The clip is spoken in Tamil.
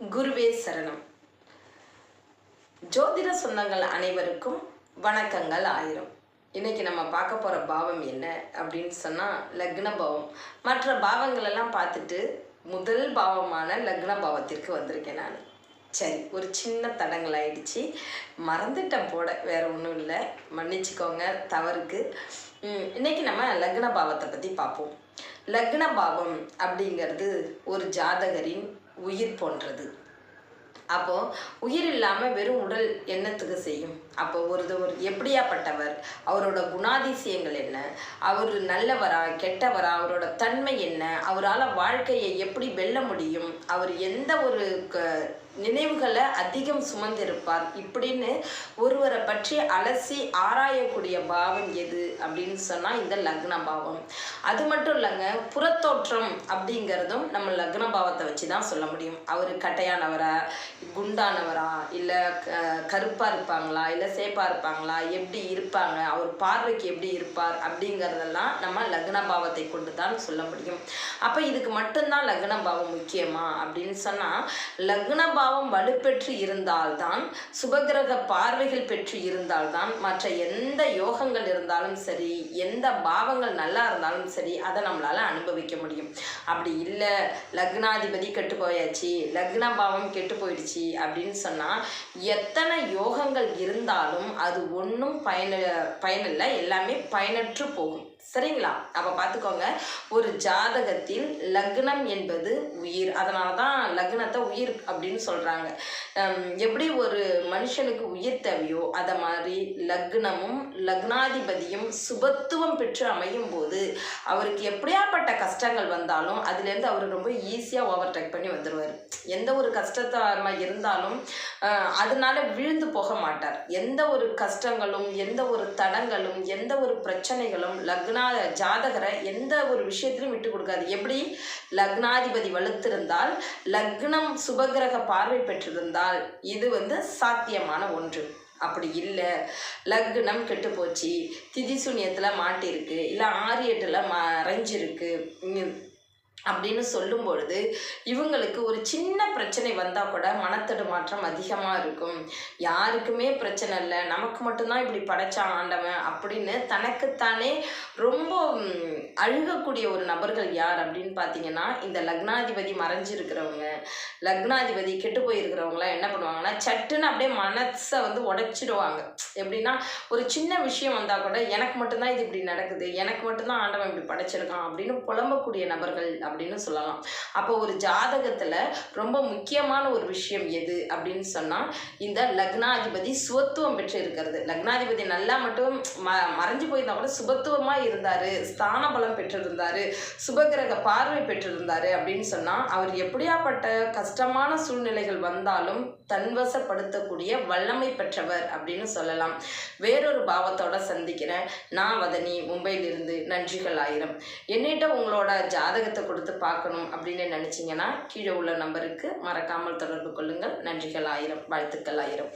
குருவே சரணம். ஜோதிட சொந்தங்கள் அனைவருக்கும் வணக்கங்கள் ஆயிரம். இன்னைக்கு நம்ம பார்க்க போகிற பாவம் என்ன அப்படின்னு சொன்னால் லக்ன பாவம். மற்ற பாவங்கள் எல்லாம் பார்த்துட்டு முதல் பாவமான லக்ன பாவத்திற்கு வந்திருக்கேன் நான். சரி ஒரு சின்ன தடங்கள் ஆயிடுச்சு. மறந்துட்டேன் போட வேற ஒன்றும் இல்லை. மன்னிச்சுக்கோங்க தவறுக்கு. இன்னைக்கு நம்ம லக்ன பாவத்தை பற்றி பார்ப்போம். லக்ன பாவம் அப்படிங்கிறது ஒரு ஜாதகரின் உயிர் போன்றது. அப்போ உயிர் இல்லாம வெறும் உடல் என்னத்துக்கு செய்யும்? அப்போ ஒரு எப்படியாப்பட்டவர்? அவரோட குணாதிசயங்கள் என்ன? அவர் நல்லவரா கெட்டவரா? அவரோட தன்மை என்ன? அவரால் வாழ்க்கையை எப்படி வெல்ல முடியும்? அவர் எந்த ஒரு க நினைவுகளை அதிகம் சுமந்திருப்பார்? இப்படின்னு ஒருவரை பற்றி அலசி ஆராயக்கூடிய பாவம் எது? அப்படின்னு சொன்னால் இந்த லக்ன பாவம் அது மட்டும் இல்லைங்க புறத்தோற்றம் அப்படிங்கிறதும் நம்ம லக்ன பாவத்தை வச்சு தான் சொல்ல முடியும். அவர் கட்டையானவரா குண்டானவரா? இல்லை கருப்பாக இருப்பாங்களா? இல்லை சேப்பாக இருப்பாங்களா? எப்படி இருப்பாங்க? அவர் பார்வைக்கு எப்படி இருப்பார்? அப்படிங்கிறதெல்லாம் நம்ம லக்ன பாவத்தை கொண்டு தான் சொல்ல முடியும். அப்போ இதுக்கு மட்டும்தான் லக்ன பாவம் முக்கியமா? அப்படின்னு சொன்னால் லக்ன பாவம் வலுப்பெற்று இருந்தால்தான் சுபகிரக பார்வைகள் பெற்று இருந்தால்தான் மற்ற எந்த யோகங்கள் இருந்தாலும் சரி எந்த பாவங்கள் நல்லா இருந்தாலும் சரி அதை நம்மளால அனுபவிக்க முடியும். அப்படி இல்லை லக்னாதிபதி கெட்டு போயாச்சு லக்ன பாவம் கெட்டு போயிடுச்சு. அப்படின்னு சொன்னால் எத்தனை யோகங்கள் இருந்தாலும் அது ஒன்றும் பயன பயனில்லை எல்லாமே பயனற்று போகும். சரிங்களா? அப்போ பார்த்துக்கோங்க ஒரு ஜாதகத்தில் லக்னம் என்பது உயிர். அதனால தான் லக்னத்தை உயிர் அப்படின்னு சொல்கிறாங்க எப்படி ஒரு மனுஷனுக்கு உயிர் தேவையோ அதை மாதிரி லக்னமும் லக்னாதிபதியும் சுபத்துவம் பெற்று அமையும் போது அவருக்கு எப்படியாப்பட்ட கஷ்டங்கள் வந்தாலும் அதுலேருந்து அவர் ரொம்ப ஈஸியாக ஓவர் டேக் பண்ணி வந்துடுவார் எந்த ஒரு கஷ்டத்தமா இருந்தாலும் அதனால விழுந்து போக மாட்டார். எந்த ஒரு கஷ்டங்களும் எந்த ஒரு தடங்களும் எந்த ஒரு பிரச்சனைகளும் லக்ன ஜாதகரை எந்த ஒரு விஷயத்திலும் விட்டு கொடுக்காது. எப்படி? லக்னாதிபதி வலுத்திருந்தால் லக்னம் சுபகிரக பார்வை பெற்றிருந்தால் இது வந்து சாத்தியமான ஒன்று. அப்படி இல்லை. லக்னம் கெட்டு போச்சு. திதி சூன்யத்தில் மாட்டிருக்கு. இல்லை ஆறு எட்டில் மறைஞ்சிருக்கு அப்படின்னு சொல்லும் பொழுது இவங்களுக்கு ஒரு சின்ன பிரச்சனை வந்தால் கூட மனத்தடுமாற்றம் அதிகமாக இருக்கும். யாருக்குமே பிரச்சனை இல்லை. நமக்கு மட்டும்தான் இப்படி படைச்சான் ஆண்டவன் அப்படின்னு தனக்குத்தானே ரொம்ப அழுகக்கூடிய ஒரு நபர்கள் யார் அப்படின்னு பார்த்தீங்கன்னா இந்த லக்னாதிபதி மறைஞ்சிருக்கிறவங்க. லக்னாதிபதி கெட்டு போயிருக்கிறவங்களாம் என்ன பண்ணுவாங்கன்னா சட்டுன்னு அப்படியே மனசை வந்து உடைச்சிடுவாங்க. எப்படின்னா ஒரு சின்ன விஷயம் வந்தால் கூட எனக்கு மட்டும்தான் இது இப்படி நடக்குது. எனக்கு மட்டும்தான் ஆண்டவன் இப்படி படைச்சிருக்கான் அப்படின்னு புலம்பக்கூடிய நபர்கள் அப்படின்னு சொல்லலாம். அப்போ ஒரு ஜாதகத்தில் ரொம்ப முக்கியமான ஒரு விஷயம் எது அப்படின்னு சொன்னால் இந்த லக்னாதிபதி சுவத்துவம் பெற்று இருக்கிறது லக்னாதிபதி நல்லா மட்டும் ம மறைஞ்சு போயிருந்தா கூட சுபத்துவமாக இருந்தார் ஸ்தான பலம் பெற்றிருந்தார் சுபகிரக பார்வை பெற்றிருந்தார் அப்படின்னு சொன்னால் அவர் எப்படியாப்பட்ட கஷ்டமான சூழ்நிலைகள் வந்தாலும் தன்வசப்படுத்தக்கூடிய வல்லமை பெற்றவர் அப்படின்னு சொல்லலாம். வேறொரு பாவத்தோட சந்திக்கிறேன். நான் வதனி மும்பையிலிருந்து நன்றிகள் ஆயிரம். என்னிட்ட உங்களோட ஜாதகத்தை கொடுத்து பார்க்கணும் அப்படின்னு நினச்சிங்கன்னா கீழே உள்ள நம்பருக்கு மறக்காமல் தொடர்பு கொள்ளுங்கள். நன்றிகள் ஆயிரம் வாழ்த்துக்கள் ஆயிரம்.